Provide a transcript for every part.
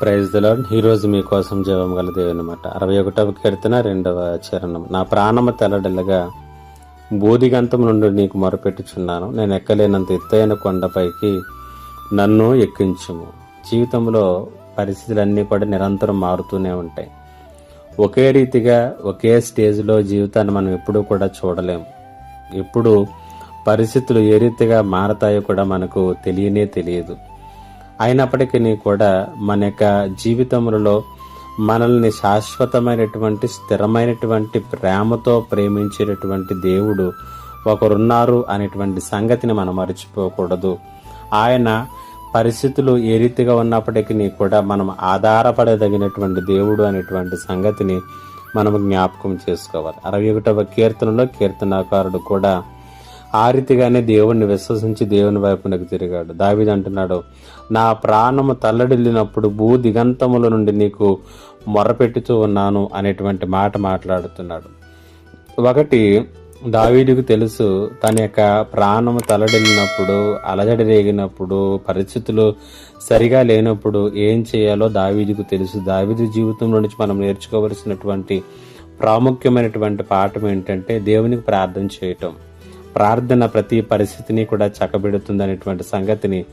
Praise దిలాడ్ ఈరోజు మీకోసం జీవం గల దేవుని అరవై ఒకటవ కీర్తన రెండవ చరణం. నా ప్రాణమ తెల్లడెల్లగా బోధిగంతం నుండి నీకు మొరపెట్టుచున్నాను. నేను ఎక్కలేనంత ఎత్తైన కొండపైకి నన్ను ఎక్కించుము. జీవితంలో పరిస్థితులన్నీ కూడా నిరంతరం మారుతూనే ఉంటాయి. ఒకే రీతిగా ఒకే స్టేజ్లో జీవితాన్ని మనం ఎప్పుడూ కూడా చూడలేము. ఎప్పుడు పరిస్థితులు ఏ రీతిగా మారతాయో కూడా మనకు తెలియనే తెలియదు. అయినప్పటికీ కూడా మన యొక్క జీవితములలో మనల్ని శాశ్వతమైనటువంటి స్థిరమైనటువంటి ప్రేమతో ప్రేమించేటటువంటి దేవుడు ఒకరున్నారు అనేటువంటి సంగతిని మనం మర్చిపోకూడదు. ఆయన పరిస్థితులు ఏ రీతిగా ఉన్నప్పటికీ కూడా మనం ఆధారపడదగినటువంటి దేవుడు అనేటువంటి సంగతిని మనం జ్ఞాపకం చేసుకోవాలి. అరవై ఒకటవ కీర్తనలో కీర్తనాకారుడు కూడా ఆ రీతిగానే దేవుణ్ణి విశ్వసించి దేవుని వైపునకు తిరిగాడు. దావిది అంటున్నాడు నా ప్రాణము తల్లడిల్లినప్పుడు భూ దిగంతముల నుండి నీకు మొరపెట్టుతూ ఉన్నాను అనేటువంటి మాట మాట్లాడుతున్నాడు. ఒకటి దావీదుకు తెలుసు తన యొక్క ప్రాణము తలడిల్లినప్పుడు అలజడి రేగినప్పుడు పరిస్థితులు సరిగా లేనప్పుడు ఏం చేయాలో దావీదుకు తెలుసు. దావీదు జీవితంలో నుంచి మనం నేర్చుకోవలసినటువంటి ప్రాముఖ్యమైనటువంటి పాఠం ఏంటంటే దేవునికి ప్రార్థన చేయటం. ప్రార్థన ప్రతి పరిస్థితిని కూడా చక్కబెడుతుంది అనేటువంటి సంగతిని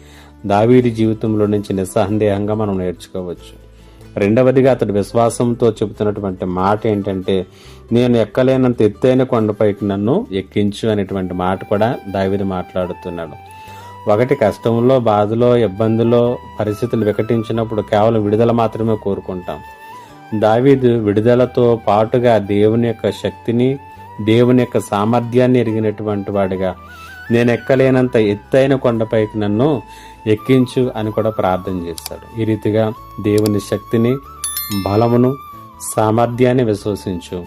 దావీడి జీవితంలో నుంచి నిస్సందేహంగా మనం నేర్చుకోవచ్చు. రెండవదిగా అతడు విశ్వాసంతో చెబుతున్నటువంటి మాట ఏంటంటే నేను ఎక్కలేనంత ఎత్తైన కొండపైకి నన్ను ఎక్కించు అనేటువంటి మాట కూడా దావిది మాట్లాడుతున్నాడు. ఒకటి కష్టంలో బాధలో ఇబ్బందులో పరిస్థితులు వికటించినప్పుడు కేవలం విడుదల మాత్రమే కోరుకుంటాం. దావీదు విడుదలతో పాటుగా దేవుని యొక్క శక్తిని దేవుని యొక్క సామర్థ్యాన్ని ఎరిగినటువంటి వాడిగా. నేను ఎక్కలేనంత ఎత్తైన కొండపైకి నన్ను ఎక్కించు అని కూడా ప్రార్థన చేస్తాడు. ఈ రీతిగా దేవుని శక్తిని బలమును సామర్థ్యాన్ని విశ్వసించు.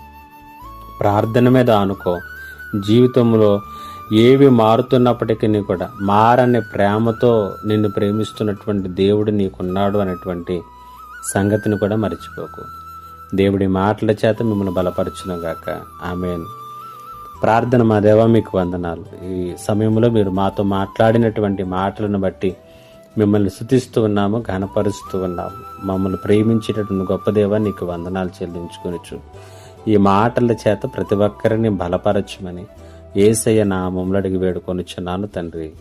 ప్రార్థన మీద ఆనుకో. జీవితంలో ఏవి మారుతున్నప్పటికీ కూడా మారని ప్రేమతో నిన్ను ప్రేమిస్తున్నటువంటి దేవుడు నీకున్నాడు అనేటువంటి సంగతిని కూడా మర్చిపోకు. దేవుడి మాటల చేత మిమ్మల్ని బలపరచునుగాక. ఆమెను. ప్రార్థన మా దేవ మీకు వందనాలు. ఈ సమయంలో మీరు మాతో మాట్లాడినటువంటి మాటలను బట్టి మిమ్మల్ని శుతిస్తూ ఉన్నాము ఘనపరుస్తూ ఉన్నాము. మమ్మల్ని ప్రేమించేటటువంటి గొప్ప దేవ నీకు వందనాలు చెల్లించుకొనిచు ఈ మాటల చేత ప్రతి ఒక్కరిని బలపరచమని ఏసయ్య నామంలో అడిగి వేడుకొనిచ్చున్నాను తండ్రి.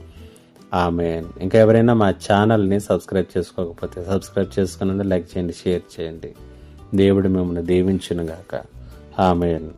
ఆమె ఇంకా ఎవరైనా మా ఛానల్ని సబ్స్క్రైబ్ చేసుకోకపోతే సబ్స్క్రైబ్ చేసుకుని లైక్ చేయండి షేర్ చేయండి. దేవుడు మిమ్మల్ని దీవించునుగాక. ఆమెన్.